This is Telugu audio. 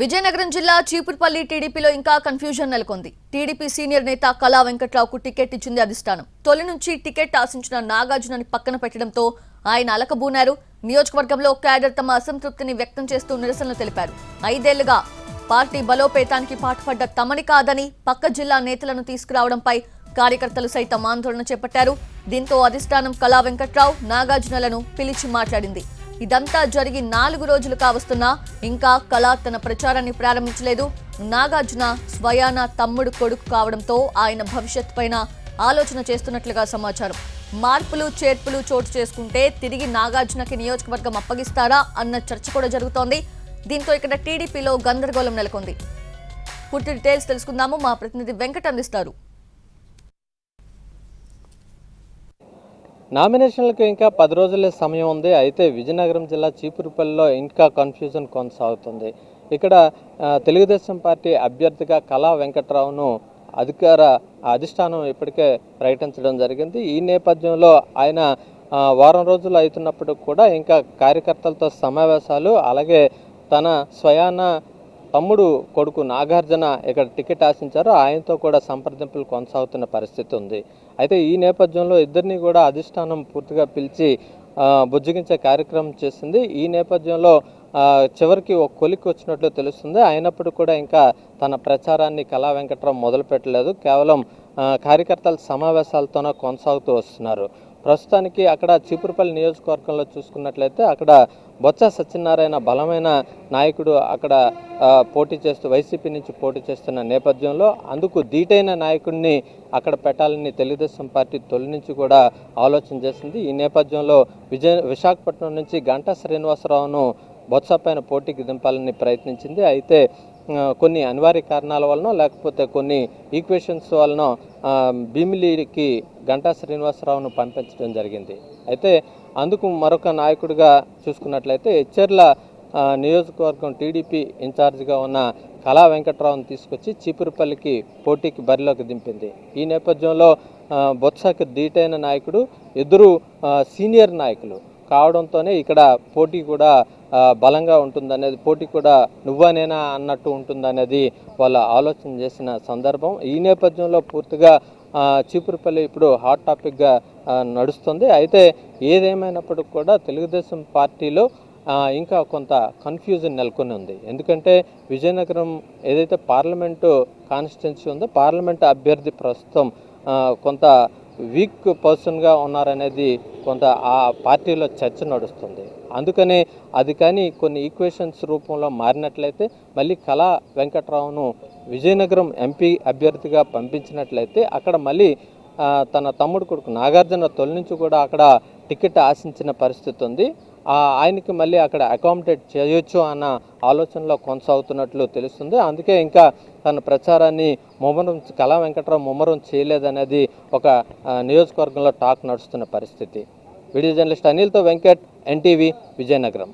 విజయనగరం జిల్లా చీపురుపల్లి టీడీపీలో ఇంకా కన్ఫ్యూజన్ నెలకొంది. టీడీపీ సీనియర్ నేత కళా వెంకట్రావుకు టికెట్ ఇచ్చింది అధిష్టానం. తొలి నుంచి టికెట్ ఆశించిన నాగార్జునని పక్కన పెట్టడంతో ఆయన అలకబూనారు. నియోజకవర్గంలో క్యాడర్ తమ అసంతృప్తిని వ్యక్తం చేస్తూ నిరసనలు తెలిపారు. ఐదేళ్ళుగా పార్టీ బలోపేతానికి పాటుపడ్డ తమని కాదని పక్క జిల్లా నేతలను తీసుకురావడంపై కార్యకర్తలు సైతం ఆందోళన చేపట్టారు. దీంతో అధిష్టానం కళా వెంకట్రావు నాగార్జునలను పిలిచి మాట్లాడింది. ఇదంతా జరిగి నాలుగు రోజులు కావస్తున్నా ఇంకా కళా తన ప్రచారాన్ని ప్రారంభించలేదు. నాగార్జున స్వయాన తమ్ముడు కొడుకు కావడంతో ఆయన భవిష్యత్ పైన ఆలోచన చేస్తున్నట్లుగా సమాచారం. మార్పులు చేర్పులు చోటు చేసుకుంటే తిరిగి నాగార్జునకి నియోజకవర్గం అప్పగిస్తారా అన్న చర్చ కూడా జరుగుతోంది. దీంతో ఇక్కడ టీడీపీలో గందరగోళం నెలకొంది. పూర్తి డీటెయిల్స్ తెలుసుకుందాము. మా ప్రతినిధి వెంకట్ అందిస్తారు నామినేషన్లకు ఇంకా పది రోజులే సమయం ఉంది. అయితే విజయనగరం జిల్లా చీపురుపల్లిలో ఇంకా కన్ఫ్యూజన్ కొనసాగుతుంది. ఇక్కడ తెలుగుదేశం పార్టీ అభ్యర్థిగా కళా వెంకట్రావును అధికార అధిష్టానం ఇప్పటికే ప్రకటించడం జరిగింది. ఈ నేపథ్యంలో ఆయన వారం రోజులు అవుతున్నప్పుడు కూడా ఇంకా కార్యకర్తలతో సమావేశాలు అలాగే తన స్వయాన తమ్ముడు కొడుకు నాగార్జున ఇక్కడ టికెట్ ఆశించారు ఆయనతో కూడా సంప్రదింపులు కొనసాగుతున్న పరిస్థితి ఉంది. అయితే ఈ నేపథ్యంలో ఇద్దరిని కూడా అధిష్టానం పూర్తిగా పిలిచి బుజ్జగించే కార్యక్రమం చేసింది. ఈ నేపథ్యంలో చివరికి ఒక కొలిక్కి వచ్చినట్లు తెలుస్తుంది. అయినప్పుడు కూడా ఇంకా తన ప్రచారాన్ని కళా వెంకట్రావు మొదలుపెట్టలేదు. కేవలం కార్యకర్తల సమావేశాలతోనే కొనసాగుతూ వస్తున్నారు. ప్రస్తుతానికి అక్కడ చీపురుపల్లి నియోజకవర్గంలో చూసుకున్నట్లయితే అక్కడ బొత్స సత్యనారాయణ బలమైన నాయకుడు అక్కడ పోటీ చేస్తూ వైసీపీ నుంచి పోటీ చేస్తున్న నేపథ్యంలో అందుకు ధీటైన నాయకుడిని అక్కడ పెట్టాలని తెలుగుదేశం పార్టీ తొలి నుంచి కూడా ఆలోచన చేసింది. ఈ నేపథ్యంలో విజయ విశాఖపట్నం నుంచి గంటా శ్రీనివాసరావును బొత్స పైన పోటీకి దింపాలని ప్రయత్నించింది. అయితే కొన్ని అనివార్య కారణాల వలన లేకపోతే కొన్ని ఈక్వేషన్స్ వలన భీమిలీకి భీమిలికి గంటా శ్రీనివాసరావును పంపించడం జరిగింది. అయితే అందుకు మరొక నాయకుడిగా చూసుకున్నట్లయితే హెచ్చర్ల నియోజకవర్గం టీడీపీ ఇన్ఛార్జిగా ఉన్న కళా వెంకట్రావును తీసుకొచ్చి చీపురుపల్లికి పోటీకి బరిలోకి దింపింది. ఈ నేపథ్యంలో బొత్సకు బొత్సకి నాయకుడు ఇద్దరు సీనియర్ నాయకులు కావడంతోనే ఇక్కడ పోటీ కూడా బలంగా ఉంటుందనేది పోటీ కూడా నువ్వా నేనా అన్నట్టు ఉంటుందనేది వాళ్ళు ఆలోచన చేసిన సందర్భం. ఈ నేపథ్యంలో పూర్తిగా చీపురుపల్లి ఇప్పుడు హాట్ టాపిక్గా నడుస్తుంది. అయితే ఏదేమైనప్పటికి కూడా తెలుగుదేశం పార్టీలో ఇంకా కొంత కన్ఫ్యూజన్ నెలకొని ఉంది. ఎందుకంటే విజయనగరం ఏదైతే పార్లమెంటు కాన్స్టిట్యున్సీ ఉందో పార్లమెంటు అభ్యర్థి ప్రస్తుతం కొంత వీక్ పర్సన్గా ఉన్నారనేది కొంత ఆ పార్టీలో చర్చ నడుస్తుంది. అందుకని అది కానీ కొన్ని ఈక్వేషన్స్ రూపంలో మారినట్లయితే మళ్ళీ కళా వెంకట్రావును విజయనగరం ఎంపీ అభ్యర్థిగా పంపించినట్లయితే అక్కడ మళ్ళీ తన తమ్ముడు కొడుకు నాగార్జున తొలి నుంచి కూడా అక్కడ టికెట్ ఆశించిన పరిస్థితి ఉంది ఆయనకి మళ్ళీ అక్కడ అకామిడేట్ చేయొచ్చు అన్న ఆలోచనలో కొనసాగుతున్నట్లు తెలుస్తుంది. అందుకే ఇంకా తన ప్రచారాన్ని ముమ్మరం కళా వెంకటరావు ముమ్మరం చేయలేదనేది ఒక నియోజకవర్గంలో టాక్ నడుస్తున్న పరిస్థితి. వీడియో జర్నలిస్ట్ అనిల్తో వెంకట్ ఎన్టీవీ విజయనగరం.